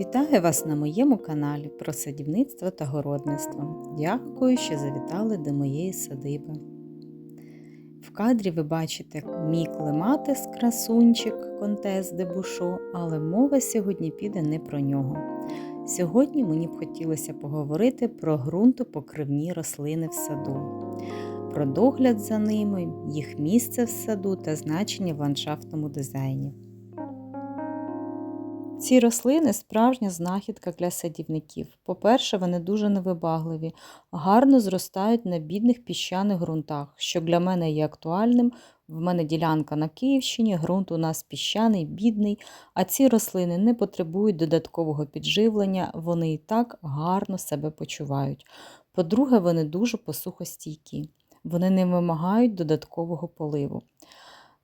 Вітаю вас на моєму каналі про садівництво та городництво. Дякую, що завітали до моєї садиби. В кадрі ви бачите мій клематис красунчик Контес де Бушо, але мова сьогодні піде не про нього. Сьогодні мені б хотілося поговорити про ґрунтопокривні рослини в саду, про догляд за ними, їх місце в саду та значення в ландшафтному дизайні. Ці рослини справжня знахідка для садівників. По-перше, вони дуже невибагливі, гарно зростають на бідних піщаних ґрунтах, що для мене є актуальним. В мене ділянка на Київщині, ґрунт у нас піщаний, бідний, а ці рослини не потребують додаткового підживлення, вони і так гарно себе почувають. По-друге, вони дуже посухостійкі, вони не вимагають додаткового поливу.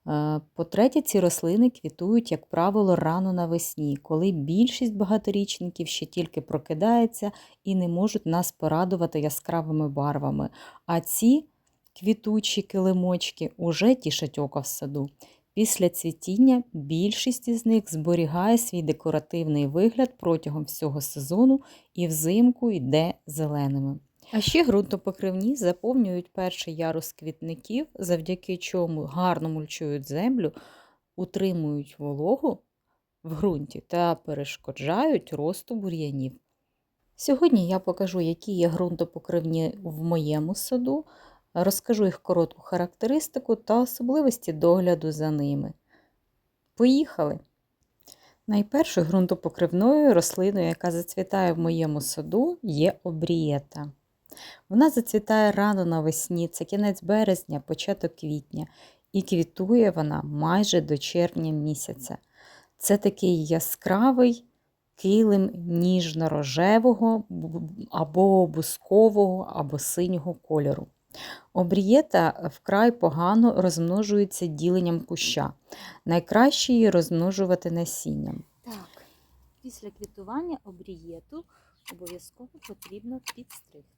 Е, По-третє, ці рослини квітують, як правило, рано навесні, коли більшість багаторічників ще тільки прокидається і не можуть нас порадувати яскравими барвами. А ці квітучі килимочки уже тішать око в саду. Після цвітіння більшість із них зберігає свій декоративний вигляд протягом всього сезону і взимку йде зеленими. А ще ґрунтопокривні заповнюють перший ярус квітників, завдяки чому гарно мульчують землю, утримують вологу в ґрунті та перешкоджають росту бур'янів. Сьогодні я покажу, які є ґрунтопокривні в моєму саду, розкажу їх коротку характеристику та особливості догляду за ними. Поїхали! Найпершою ґрунтопокривною рослиною, яка зацвітає в моєму саду, є обрієта. Вона зацвітає рано навесні, це кінець березня, початок квітня, і квітує вона майже до червня місяця. Це такий яскравий килим ніжно-рожевого або бускового, або синього кольору. Обрієта вкрай погано розмножується діленням куща. Найкраще її розмножувати насінням. Так, після квітування обрієту обов'язково потрібно підстригти.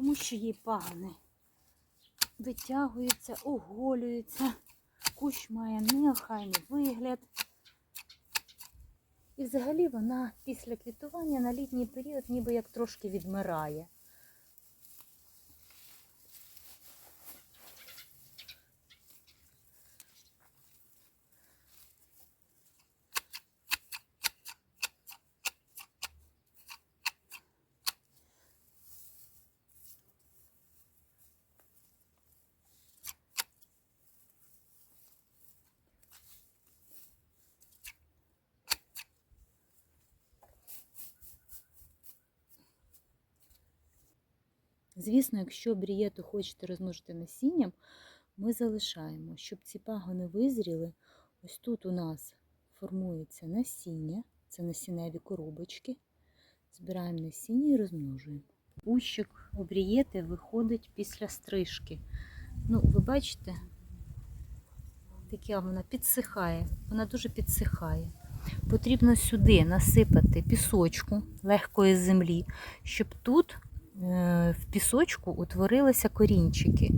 Тому що її пагони витягуються, оголюються, кущ має неохайний вигляд. І взагалі вона після квітування на літній період ніби як трошки відмирає. Звісно, якщо брієту хочете розмножити насінням, ми залишаємо, щоб ці пагони визріли. Ось тут у нас формується насіння, це насінневі коробочки. Збираємо насіння і розмножуємо. Пущик обрієти виходить після стрижки. Ну, ви бачите, така вона підсихає, вона дуже підсихає. Потрібно сюди насипати пісочку легкої землі, щоб тут в пісочку утворилися корінчики.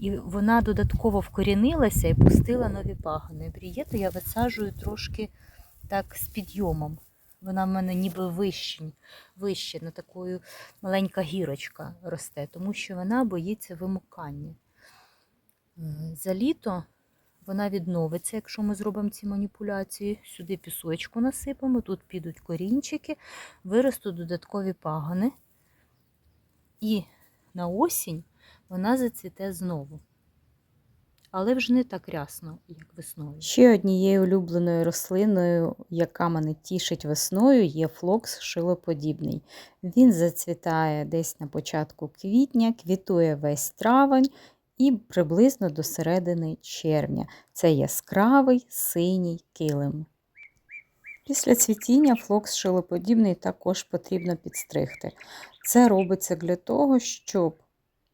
І вона додатково вкорінилася і пустила нові пагони. Брієту я висаджую трошки так з підйомом. Вона в мене ніби вище, вище, на такою маленька гірочка росте, тому що вона боїться вимукання. За літо вона відновиться, якщо ми зробимо ці маніпуляції. Сюди пісочку насипемо, тут підуть корінчики, виростуть додаткові пагони. І на осінь вона зацвіте знову. Але вже не так рясно, як весною. Ще однією улюбленою рослиною, яка мене тішить весною, є флокс шилоподібний. Він зацвітає десь на початку квітня, квітує весь травень і приблизно до середини червня. Це яскравий синій килим. Після цвітіння флокс шилоподібний також потрібно підстригти. Це робиться для того, щоб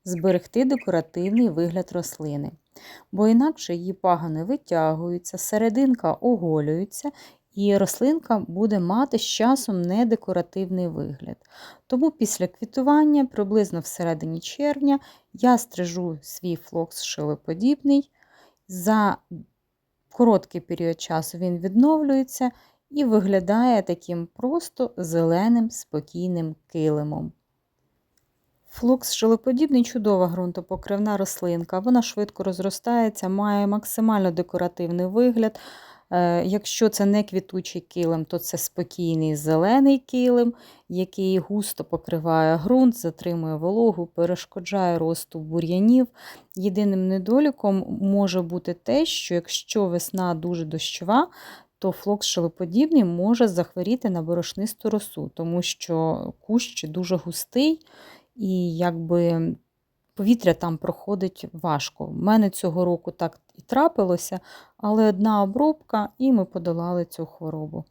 зберегти декоративний вигляд рослини, бо інакше її пагони витягуються, серединка оголюється і рослинка буде мати з часом недекоративний вигляд. Тому після квітування, приблизно всередині червня, я стрижу свій флокс шилоподібний. За короткий період часу він відновлюється і виглядає таким просто зеленим спокійним килимом. Флокс шилоподібний чудова ґрунтопокривна рослинка. Вона швидко розростається, має максимально декоративний вигляд. Е, Якщо це не квітучий килим, то це спокійний зелений килим, який густо покриває ґрунт, затримує вологу, перешкоджає росту бур'янів. Єдиним недоліком може бути те, що якщо весна дуже дощова, то флокс шилоподібний може захворіти на борошнисту росу, тому що кущ дуже густий і якби повітря там проходить важко. У мене цього року так і трапилося, але одна обробка, і ми подолали цю хворобу.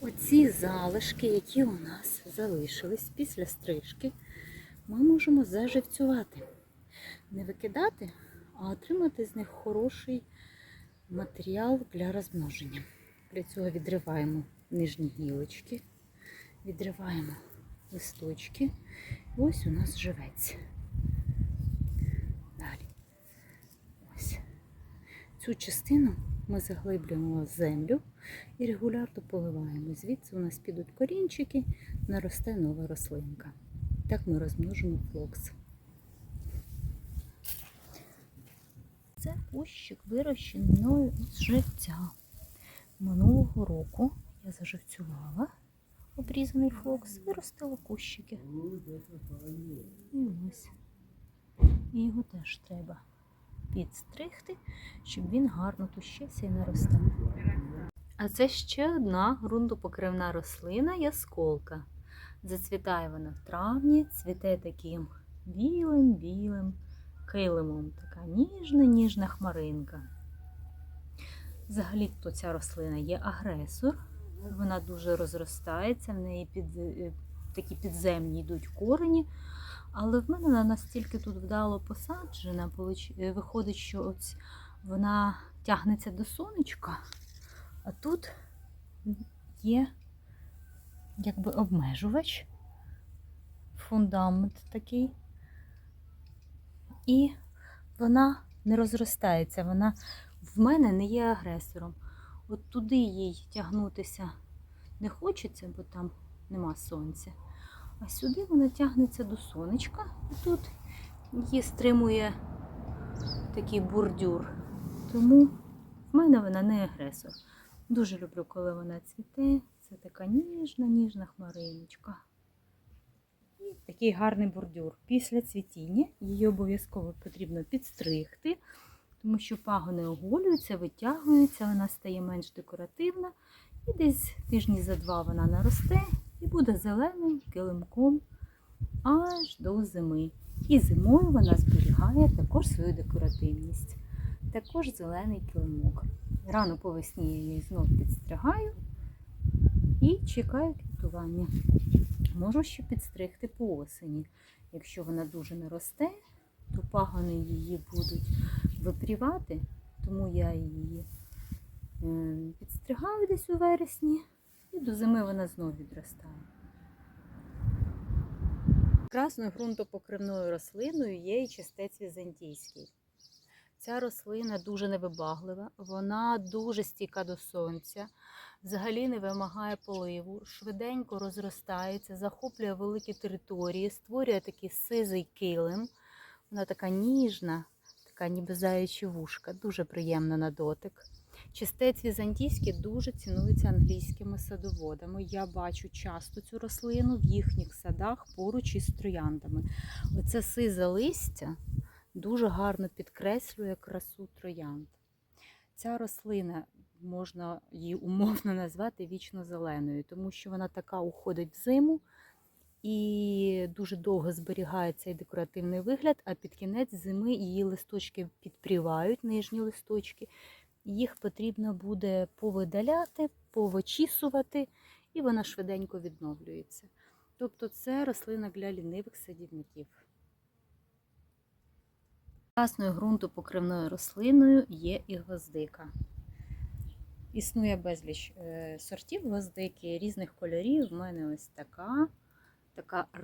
Оці залишки, які у нас залишились після стрижки, ми можемо заживцювати. Не викидати, а отримати з них хороший матеріал для розмноження. Для цього відриваємо нижні гілочки, відриваємо листочки. Ось у нас живець. Далі. Ось. Цю частину ми заглиблюємо в землю і регулярно поливаємо. Звідси у нас підуть корінчики, наросте нова рослинка. Так ми розмножимо флокс. Це кущик вирощений мною з живця. Минулого року я заживцювала обрізаний флокс, виростила кущики. І ось. І його теж треба підстригти, щоб він гарно тущився і наростав. А це ще одна ґрунтопокривна рослина ясколка. Зацвітає вона в травні, цвіте таким білим-білим килимом. Така ніжна-ніжна хмаринка. Взагалі, то ця рослина є агресор. Вона дуже розростається, в неї під, е, такі підземні йдуть корені. Але в мене вона настільки тут вдало посаджена, е, виходить, що ось вона тягнеться до сонечка, а тут є якби обмежувач, фундамент такий. І вона не розростається, вона в мене не є агресором. От туди їй тягнутися не хочеться, бо там нема сонця. А сюди вона тягнеться до сонечка. І тут її стримує такий бурдюр. Тому в мене вона не агресор. Дуже люблю, коли вона цвіте. Це така ніжна, ніжна хмариночка. Такий гарний бордюр. Після цвітіння її обов'язково потрібно підстригти, тому що пагони оголюються, витягуються, вона стає менш декоративна. І десь тижні за два вона наросте і буде зеленим килимком аж до зими. І зимою вона зберігає також свою декоративність. Також зелений килимок. Рано по весні я її знов підстригаю і чекаю квітування. Можу ще підстригти по осені. Якщо вона дуже не росте, то пагони її будуть випрівати, тому я її е, підстригаю десь у вересні, і до зими вона знов відростає. Красною ґрунтопокривною рослиною є і чистець візантійський. Ця рослина дуже невибаглива, вона дуже стійка до сонця, взагалі не вимагає поливу, швиденько розростається, захоплює великі території, створює такий сизий килим. Вона така ніжна, така ніби заячі вушка, дуже приємна на дотик. Чистець візантійський дуже цінується англійськими садоводами. Я бачу часто цю рослину в їхніх садах поруч із трояндами. Оце сизе листя дуже гарно підкреслює красу троянд. Ця рослина можна її умовно назвати вічно-зеленою, тому що вона така уходить в зиму і дуже довго зберігає цей декоративний вигляд, а під кінець зими її листочки підпрівають, нижні листочки. Їх потрібно буде повидаляти, повичісувати, і вона швиденько відновлюється. Тобто це рослина для лінивих садівників. Красною ґрунтопокривною рослиною є і гвоздика. Існує безліч е, сортів гвоздики, різних кольорів. У мене ось така, така е,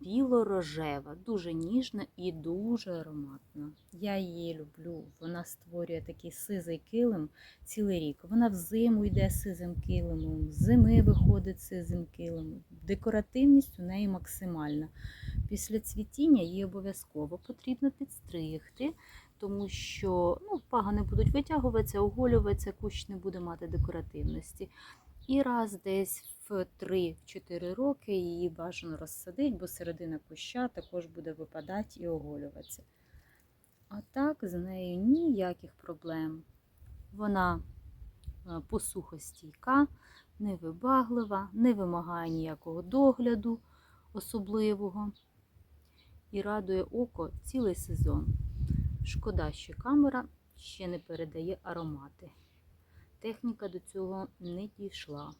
біло-рожева, дуже ніжна і дуже ароматна. Я її люблю. Вона створює такий сизий килим цілий рік. Вона взиму йде сизим килимом, зими виходить сизим килимом. Декоративність у неї максимальна. Після цвітіння її обов'язково потрібно підстригти, тому що ну, пагани будуть витягуватися, оголюватися, кущ не буде мати декоративності. І раз десь в 3-4 роки її бажано розсадити, бо середина куща також буде випадати і оголюватися. А так з нею ніяких проблем. Вона е, посухостійка, невибаглива, не вимагає ніякого догляду особливого і радує око цілий сезон. Шкода, що камера ще не передає аромати. Техніка до цього не дійшла,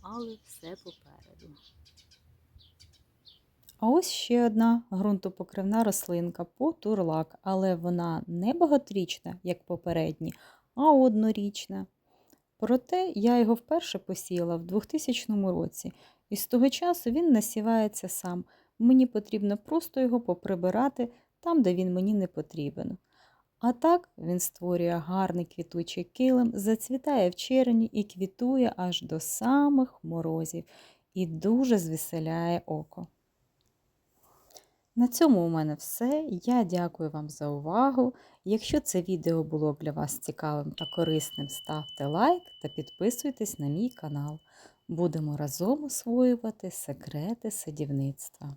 але все попереду. А ось ще одна ґрунтопокривна рослинка потурлак, але вона не багаторічна, як попередні, а однорічна. Проте я його вперше посіяла в 2000 році, і з того часу він насівається сам. Мені потрібно просто його поприбирати там, де він мені не потрібен. А так він створює гарний квітучий килим, зацвітає в червні і квітує аж до самих морозів і дуже звеселяє око. На цьому у мене все. Я дякую вам за увагу. Якщо це відео було для вас цікавим та корисним, ставте лайк та підписуйтесь на мій канал. Будемо разом освоювати секрети садівництва.